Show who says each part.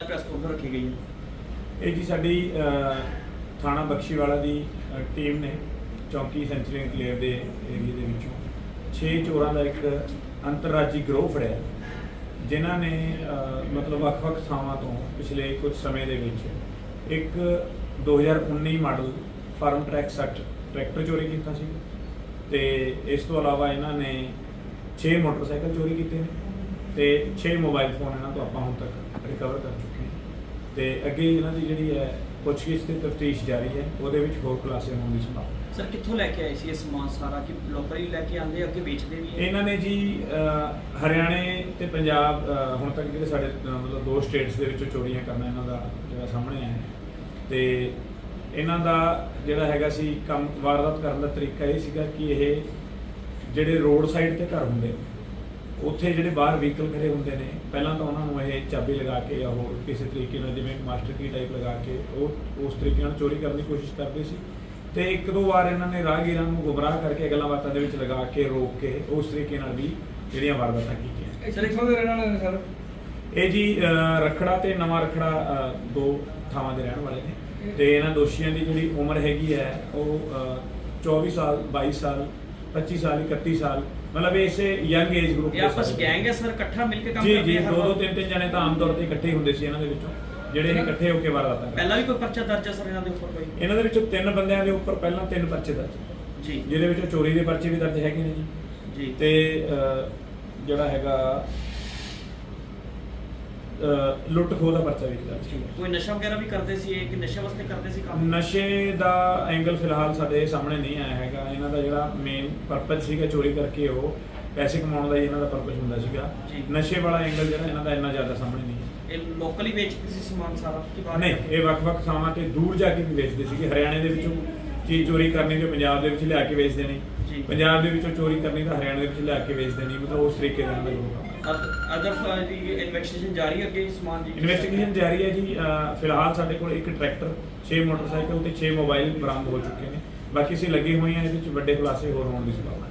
Speaker 1: Press conference ਰੱਖੀ ਗਈ ਹੈ।
Speaker 2: ਇਹ ਜੀ ਸਾਡੀ ਥਾਣਾ ਬਖਸ਼ੀਵਾਲਾ ਦੀ ਟੀਮ ਨੇ ਚੌਂਕੀ ਸੈਂਚਰੀ ਕਲੀਅਰ ਦੇ ਏਰੀਆ ਦੇ ਵਿੱਚੋਂ 6 ਚੋਰਾਂ ਦਾ ਇੱਕ ਅੰਤਰਰਾਜੀ ਗਰੋਹ ਫੜਿਆ ਜਿਨ੍ਹਾਂ ਨੇ ਮਤਲਬ ਵੱਖ-ਵੱਖ ਥਾਵਾਂ ਤੋਂ ਪਿਛਲੇ ਕੁਝ ਸਮੇਂ ਦੇ ਵਿੱਚ ਇੱਕ 2019 ਮਾਡਲ ਫਾਰਮ ਟਰੈਕ 60 ਟਰੈਕਟਰ ਚੋਰੀ ਕੀਤਾ ਸੀ ਤੇ ਇਸ ਤੋਂ ਇਲਾਵਾ ਇਹਨਾਂ ਨੇ 6 ਮੋਟਰਸਾਈਕਲ ਚੋਰੀ ਕੀਤੇ ਨੇ ਤੇ 6 ਮੋਬਾਈਲ ਫੋਨ ਇਹਨਾਂ ਤੋਂ ਆਪਾਂ ਹੁਣ ਤੱਕ ਰਿਕਵਰ ਕਰ ਚੁੱਕੇ ਤੇ ਅੱਗੇ ਇਹਨਾਂ ਦੀ ਜਿਹੜੀ ਹੈ ਪੁੱਛਗਿੱਛ ਤੇ ਤਫਤੀਸ਼ ਜਾਰੀ ਹੈ ਉਹਦੇ ਵਿੱਚ ਹੋਰ ਖੁਲਾਸੇ ਹੋਣ ਦੀ ਸੰਭਾਵਨਾ
Speaker 1: ਸਰ ਕਿੱਥੋਂ ਲੈ ਕੇ ਆਏ ਸੀ ਇਹ ਸਮਾਨ ਸਾਰਾ? ਕਿ ਲੋਕਲ ਹੀ ਲੈ ਕੇ ਆਂਦੇ ਅੱਗੇ ਵੇਚਦੇ ਵੀ ਹੈ
Speaker 2: ਇਹਨਾਂ ਨੇ ਜੀ ਅਹ, ਹਰਿਆਣੇ ਤੇ ਪੰਜਾਬ ਅਹ, ਹੁਣ ਤੱਕ ਜਿਹੜੇ ਸਾਡੇ ਅਹ, ਮਤਲਬ ਦੋ ਸਟੇਟਸ ਦੇ ਵਿੱਚੋਂ ਚੋਰੀਆਂ ਕਰਨਾ ਇਹਨਾਂ ਦਾ ਜਿਹੜਾ ਸਾਹਮਣੇ ਆਇਆ ਹੈ। ਤੇ ਇਹਨਾਂ ਦਾ ਜਿਹੜਾ ਹੈਗਾ ਸੀ ਕੰਮ ਵਾਰਦਾਤ ਕਰਨ ਦਾ ਤਰੀਕਾ ਇਹ ਸੀਗਾ ਕਿ ਇਹ ਜਿਹੜੇ ਰੋਡ ਸਾਈਡ ਤੇ ਘਰ ਹੁੰਦੇ ਨੇ ਉੱਥੇ ਜਿਹੜੇ ਬਾਹਰ ਵਹੀਕਲ ਖੜੇ ਹੁੰਦੇ ਨੇ ਪਹਿਲਾਂ ਤਾਂ ਉਹਨਾਂ ਨੂੰ ਇਹ ਚਾਬੀ ਲਗਾ ਕੇ ਜਾਂ ਹੋਰ ਕਿਸੇ ਤਰੀਕੇ ਨਾਲ ਜਿਵੇਂ ਮਾਸਟਰ ਕੀ ਟਾਈਪ ਲਗਾ ਕੇ ਉਹ ਉਸ ਤਰੀਕੇ ਨਾਲ ਚੋਰੀ ਕਰਨ ਦੀ ਕੋਸ਼ਿਸ਼ ਕਰਦੇ ਸੀ। ਤੇ ਇੱਕ ਦੋ ਵਾਰ ਇਹਨਾਂ ਨੇ ਰਾਹਗੀਰਾਂ ਨੂੰ ਗੁੰਮਰਾਹ ਕਰਕੇ ਗੱਲਾਂ ਬਾਤਾਂ ਦੇ ਵਿੱਚ ਲਗਾ ਕੇ ਰੋਕ ਕੇ ਉਸ ਤਰੀਕੇ ਨਾਲ ਵੀ ਜਿਹੜੀਆਂ ਵਾਰਦਾਤਾਂ ਕੀਤੀਆਂ।
Speaker 1: ਸਰ,
Speaker 3: ਕਿੱਥੋਂ ਦੇ ਰਹਿਣ ਵਾਲੇ ਸਰ?
Speaker 2: ਇਹ ਜੀ ਰਖੜਾ ਤੇ ਨਵਾਂ ਰਖੜਾ ਦੋ ਥਾਵਾਂ ਦੇ ਰਹਿਣ ਵਾਲੇ ਨੇ। ਤੇ ਇਹਨਾਂ ਦੋਸ਼ੀਆਂ ਦੀ ਜਿਹੜੀ ਉਮਰ ਹੈਗੀ ਹੈ ਉਹ ਅਹ, 24 ਸਾਲ 22 ਸਾਲ 25 ਸਾਲ 31 ਸਾਲ ਮਤਲਬ ਇਸੇ ਯੰਗ ਏਜ ਗਰੁੱਪ
Speaker 1: ਇਹ ਆਪਸ ਗੈਂਗ ਹੈ ਸਰ ਇਕੱਠਾ ਮਿਲ ਕੇ ਕੰਮ
Speaker 2: ਜੀ
Speaker 1: ਕਰਦੇ
Speaker 2: ਜੀ ਦੋ ਦੋ? ਤਿੰਨ ਤਿੰਨ ਜਣੇ ਤਾਂ ਆਮ ਤੌਰ ਤੇ ਇਕੱਠੇ ਹੀ ਹੁੰਦੇ ਸੀ ਇਹਨਾਂ ਦੇ ਵਿੱਚੋਂ ਜਿਹੜੇ ਇਹ ਇਕੱਠੇ ਹੋ ਕੇ ਵਾਰਦਾਤਾਂ ਕਰਦੇ।
Speaker 1: ਪਹਿਲਾਂ ਵੀ ਕੋਈ ਪਰਚਾ ਦਰਜ ਹੈ ਸਰ ਇਹਨਾਂ ਦੇ ਉੱਪਰ ਕੋਈ?
Speaker 2: ਇਹਨਾਂ ਦੇ ਵਿੱਚੋਂ ਤਿੰਨ ਬੰਦਿਆਂ ਦੇ ਉੱਪਰ ਪਹਿਲਾਂ ਤਿੰਨ ਪਰਚੇ ਦਰਜ
Speaker 1: ਜੀ।
Speaker 2: ਜਿਹਦੇ ਵਿੱਚੋਂ ਚੋਰੀ ਦੇ ਪਰਚੇ ਵੀ ਦਰਜ ਹੈਗੇ ਨੇ ਜੀ।
Speaker 1: ਜੀ।
Speaker 2: ਤੇ ਜਿਹੜਾ ਹੈਗਾ ਲੁੱਟ ਖੋਹ ਦਾ ਪਰਚਾ ਵੀ ਦਰਜ ਹੈ।
Speaker 1: ਕੋਈ ਨਸ਼ਾ ਵਗੈਰਾ ਵੀ ਕਰਦੇ ਸੀ ਇਹ? ਕਿ ਨਸ਼ੇ ਵਾਸਤੇ ਕਰਦੇ ਸੀ ਕੰਮ?
Speaker 2: ਨਸ਼ੇ ਦਾ ਐਂਗਲ ਫਿਲਹਾਲ ਸਾਡੇ ਸਾਹਮਣੇ ਨਹੀਂ ਆਇਆ ਹੈਗਾ। ਇਹਨਾਂ ਦਾ ਜਿਹੜਾ ਮੇਨ ਪਰਪਸ ਸੀਗਾ ਚੋਰੀ ਕਰਕੇ ਉਹ ਪੈਸੇ ਕਮਾਉਣ ਦਾ ਹੀ ਇਹਨਾਂ ਦਾ ਪਰਪਸ ਹੁੰਦਾ ਸੀਗਾ। ਨਸ਼ੇ ਵਾਲਾ ਐਂਗਲ ਜਿਹੜਾ ਇਹਨਾਂ ਦਾ ਇੰਨਾ ਜ਼ਿਆਦਾ ਸਾਹਮਣੇ ਨਹੀਂ
Speaker 1: ਇਹ ਲੋਕਲ ਵੇਚਦੇ ਸੀ ਸਮਾਨ ਸਾਰਾ? ਕਿ ਬਾਹਰ
Speaker 2: ਨਹੀਂ ਇਹ ਵੱਖ-ਵੱਖ ਥਾਵਾਂ ਤੇ ਦੂਰ ਜਾ ਕੇ ਵੀ ਵੇਚਦੇ ਸੀਗੇ। ਹਰਿਆਣੇ ਦੇ ਵਿੱਚੋਂ ਚੀਜ਼ ਚੋਰੀ ਕਰਨੀ ਤੇ ਪੰਜਾਬ ਦੇ ਵਿੱਚ ਲਿਆ ਕੇ ਵੇਚਦੇ ਨੇ।
Speaker 1: ਜੀ।
Speaker 2: ਪੰਜਾਬ ਦੇ ਵਿੱਚੋਂ ਚੋਰੀ ਕਰਨੀ ਤਾਂ ਹਰਿਆਣੇ ਦੇ ਵਿੱਚ ਲਿਆ ਕੇ ਵੇਚਦੇ ਨਹੀਂ ਮਤਲਬ ਉਸ ਤਰੀਕੇ ਦਾ ਇਹਨਾਂ ਦਾ ਗਰੋਹ ਕੰਮ ਹੈ
Speaker 1: ਅਦਰ ਦੀ ਇਨਵੈਸਟੀਗੇਸ਼ਨ ਜਾਰੀ ਹੈ ਅੱਗੇ ਇਸ ਸਮਾਨ ਦੀ?
Speaker 2: ਇਨਵੈਸਟੀਗੇਸ਼ਨ ਜਾਰੀ ਹੈ ਜੀ ਅਹ ਫਿਲਹਾਲ ਸਾਡੇ ਕੋਲ ਇੱਕ ਟਰੈਕਟਰ 6 ਮੋਟਰਸਾਈਕਲ ਤੇ 6 ਮੋਬਾਈਲ ਬਰਾਮਦ ਹੋ ਚੁੱਕੇ ਨੇ। ਬਾਕੀ ਅਸੀਂ ਲੱਗੇ ਹੋਏ ਹਾਂ ਇਹਦੇ ਵਿੱਚ ਵੱਡੇ ਖੁਲਾਸੇ ਹੋਰ ਹੋਣ ਦੀ ਸੰਭਾਵਨਾ